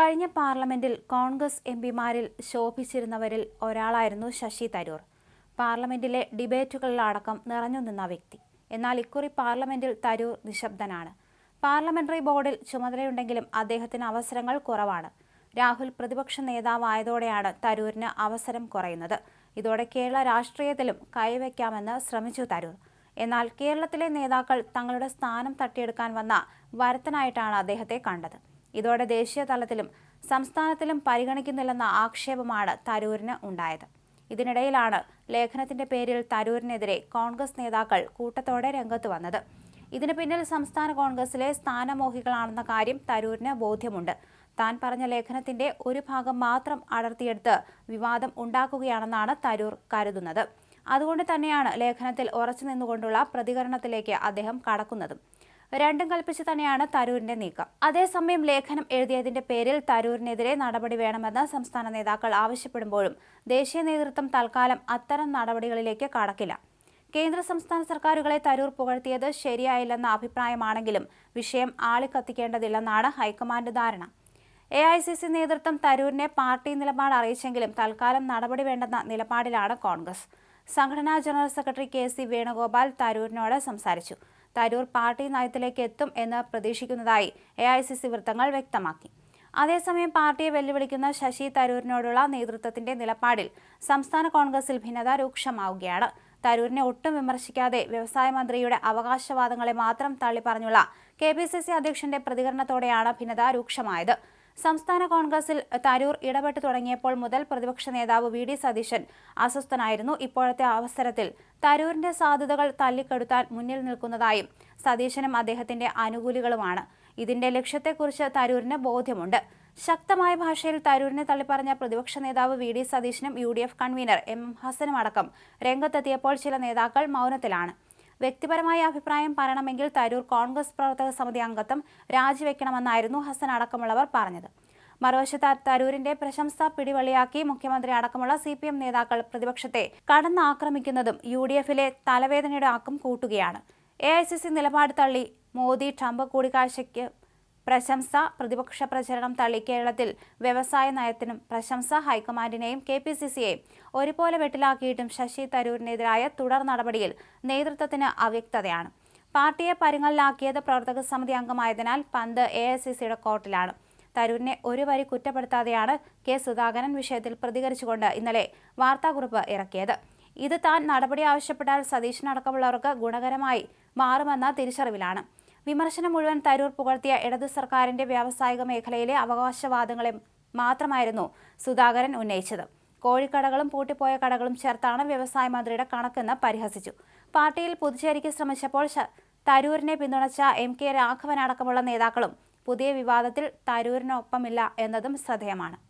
കഴിഞ്ഞ പാർലമെന്റിൽ കോൺഗ്രസ് എംപിമാരിൽ ശോഭിച്ചിരുന്നവരിൽ ഒരാളായിരുന്നു ശശി തരൂർ. പാർലമെന്റിലെ ഡിബേറ്റുകളിലടക്കം നിറഞ്ഞു നിന്ന വ്യക്തി. എന്നാൽ ഇക്കുറി പാർലമെന്റിൽ തരൂർ നിശബ്ദനാണ്. പാർലമെന്ററി ബോർഡിൽ ചുമതലയുണ്ടെങ്കിലും അദ്ദേഹത്തിന് അവസരങ്ങൾ കുറവാണ്. രാഹുൽ പ്രതിപക്ഷ നേതാവായതോടെയാണ് തരൂരിന് അവസരം കുറയുന്നത്. ഇതോടെ കേരള രാഷ്ട്രീയത്തിലും കൈവയ്ക്കാമെന്ന് ശ്രമിച്ചു തരൂർ. എന്നാൽ കേരളത്തിലെ നേതാക്കൾ തങ്ങളുടെ സ്ഥാനം തട്ടിയെടുക്കാൻ വന്ന വരത്തനായിട്ടാണ് അദ്ദേഹത്തെ കണ്ടത്. ഇതോടെ ദേശീയ തലത്തിലും സംസ്ഥാനത്തിലും പരിഗണിക്കുന്നില്ലെന്ന ആക്ഷേപമാണ് തരൂരിന് ഉണ്ടായത്. ഇതിനിടയിലാണ് ലേഖനത്തിന്റെ പേരിൽ തരൂരിനെതിരെ കോൺഗ്രസ് നേതാക്കൾ കൂട്ടത്തോടെ രംഗത്ത് വന്നത്. ഇതിന് പിന്നിൽ സംസ്ഥാന കോൺഗ്രസിലെ സ്ഥാനമോഹികളാണെന്ന കാര്യം തരൂരിന് ബോധ്യമുണ്ട്. താൻ പറഞ്ഞ ലേഖനത്തിന്റെ ഒരു ഭാഗം മാത്രം അടർത്തിയെടുത്ത് വിവാദം ഉണ്ടാക്കുകയാണെന്നാണ് തരൂർ കരുതുന്നത്. അതുകൊണ്ട് തന്നെയാണ് ലേഖനത്തിൽ ഉറച്ചു നിന്നുകൊണ്ടുള്ള പ്രതികരണത്തിലേക്ക് അദ്ദേഹം കടക്കുന്നതും. രണ്ടും കൽപ്പിച്ച് തന്നെയാണ് തരൂരിന്റെ നീക്കം. അതേസമയം ലേഖനം എഴുതിയതിന്റെ പേരിൽ തരൂരിനെതിരെ നടപടി വേണമെന്ന് സംസ്ഥാന നേതാക്കൾ ആവശ്യപ്പെടുമ്പോഴും ദേശീയ നേതൃത്വം തൽക്കാലം അത്തരം നടപടികളിലേക്ക് കടക്കില്ല. കേന്ദ്ര സംസ്ഥാന സർക്കാരുകളെ തരൂർ പുകഴ്ത്തിയത് ശരിയായില്ലെന്ന അഭിപ്രായമാണെങ്കിലും വിഷയം ആളിക്കത്തിക്കേണ്ടതില്ലെന്നാണ് ഹൈക്കമാൻഡ് ധാരണ. എ ഐ സി സി നേതൃത്വം തരൂരിനെ പാർട്ടി നിലപാട് അറിയിച്ചെങ്കിലും തൽക്കാലം നടപടി വേണ്ടെന്ന നിലപാടിലാണ് കോൺഗ്രസ്. സംഘടനാ general secretary K C Venugopal തരൂരിനോട് സംസാരിച്ചു. തരൂർ പാർട്ടി നയത്തിലേക്ക് എത്തും എന്ന് പ്രതീക്ഷിക്കുന്നതായി എ വൃത്തങ്ങൾ വ്യക്തമാക്കി. അതേസമയം പാർട്ടിയെ വെല്ലുവിളിക്കുന്ന ശശി തരൂരിനോടുള്ള നേതൃത്വത്തിന്റെ നിലപാടിൽ സംസ്ഥാന കോൺഗ്രസിൽ ഭിന്നത രൂക്ഷമാവുകയാണ്. തരൂരിനെ ഒട്ടും വിമർശിക്കാതെ വ്യവസായ മന്ത്രിയുടെ അവകാശവാദങ്ങളെ മാത്രം തള്ളിപ്പറഞ്ഞുള്ള കെ പി സി സി അധ്യക്ഷന്റെ പ്രതികരണത്തോടെയാണ് ഭിന്നത രൂക്ഷമായത്. സംസ്ഥാന കോൺഗ്രസിൽ തരൂർ ഇടപെട്ടു തുടങ്ങിയപ്പോൾ മുതൽ പ്രതിപക്ഷ നേതാവ് വി ഡി സതീശൻ അസ്വസ്ഥനായിരുന്നു. ഇപ്പോഴത്തെ അവസരത്തിൽ തരൂരിന്റെ സാധ്യതകൾ തല്ലിക്കെടുത്താൻ മുന്നിൽ നിൽക്കുന്നതായും സതീശനും അദ്ദേഹത്തിന്റെ അനുകൂലികളുമാണ് ഇതിന്റെ ലക്ഷ്യത്തെക്കുറിച്ച് തരൂരിന് ബോധ്യമുണ്ട്. ശക്തമായ ഭാഷയിൽ തരൂരിനെ തള്ളിപ്പറഞ്ഞ പ്രതിപക്ഷ നേതാവ് വി ഡി സതീശനും U D F convener M ഹസനും അടക്കം രംഗത്തെത്തിയപ്പോൾ ചില നേതാക്കൾ മൗനത്തിലാണ്. വ്യക്തിപരമായ അഭിപ്രായം പറയണമെങ്കിൽ തരൂർ കോൺഗ്രസ് പ്രവർത്തക സമിതി അംഗത്വം രാജിവെക്കണമെന്നായിരുന്നു ഹസൻ അടക്കമുള്ളവർ പറഞ്ഞത്. മറുവശത്ത് തരൂരിന്റെ പ്രശംസ പിടിവള്ളിയാക്കി മുഖ്യമന്ത്രി അടക്കമുള്ള സി പി എം നേതാക്കൾ പ്രതിപക്ഷത്തെ കടന്നാക്രമിക്കുന്നതും യു ഡി എഫിലെ തലവേദനയുടെ ആക്കം കൂട്ടുകയാണ്. എ ഐ സി സി നിലപാട് തള്ളി മോദി ട്രംപ് കൂടിക്കാഴ്ചയ്ക്ക് പ്രശംസ പ്രതിപക്ഷ പ്രചരണം തള്ളി കേരളത്തിൽ വ്യവസായ നയത്തിനും പ്രശംസ ഹൈക്കമാൻഡിനെയും കെ പി സി സിയെയും ഒരുപോലെ വെട്ടിലാക്കിയിട്ടും ശശി തരൂരിനെതിരായ തുടർ നടപടിയിൽ നേതൃത്വത്തിന് അവ്യക്തതയാണ്. പാർട്ടിയെ പരിങ്ങലിലാക്കിയത് പ്രവർത്തക സമിതി അംഗമായതിനാൽ പന്ത് എ ഐ സി സിയുടെ കോർട്ടിലാണ്. തരൂരിനെ ഒരു വരി കുറ്റപ്പെടുത്താതെയാണ് കെ സുധാകരൻ വിഷയത്തിൽ പ്രതികരിച്ചുകൊണ്ട് ഇന്നലെ വാർത്താക്കുറിപ്പ് ഇറക്കിയത്. ഇത് താൻ നടപടി ആവശ്യപ്പെട്ടാൽ സതീശനടക്കമുള്ളവർക്ക് ഗുണകരമായി മാറുമെന്ന തിരിച്ചറിവിലാണ്. വിമർശനം മുഴുവൻ തരൂർ പുകഴ്ത്തിയ ഇടതു സർക്കാരിന്റെ വ്യാവസായിക മേഖലയിലെ അവകാശവാദങ്ങളെ മാത്രമായിരുന്നു സുധാകരൻ ഉന്നയിച്ചത്. കോഴിക്കടകളും പൂട്ടിപ്പോയ കടകളും ചേർത്താണ് വ്യവസായ മന്ത്രിയുടെ കണക്കെന്ന് പരിഹസിച്ചു. പാർട്ടിയിൽ പുതുച്ചേരിക്ക് ശ്രമിച്ചപ്പോൾ തരൂരിനെ പിന്തുണച്ച എം കെ രാഘവൻ അടക്കമുള്ള നേതാക്കളും പുതിയ വിവാദത്തിൽ തരൂരിനൊപ്പമില്ല എന്നതും ശ്രദ്ധേയമാണ്.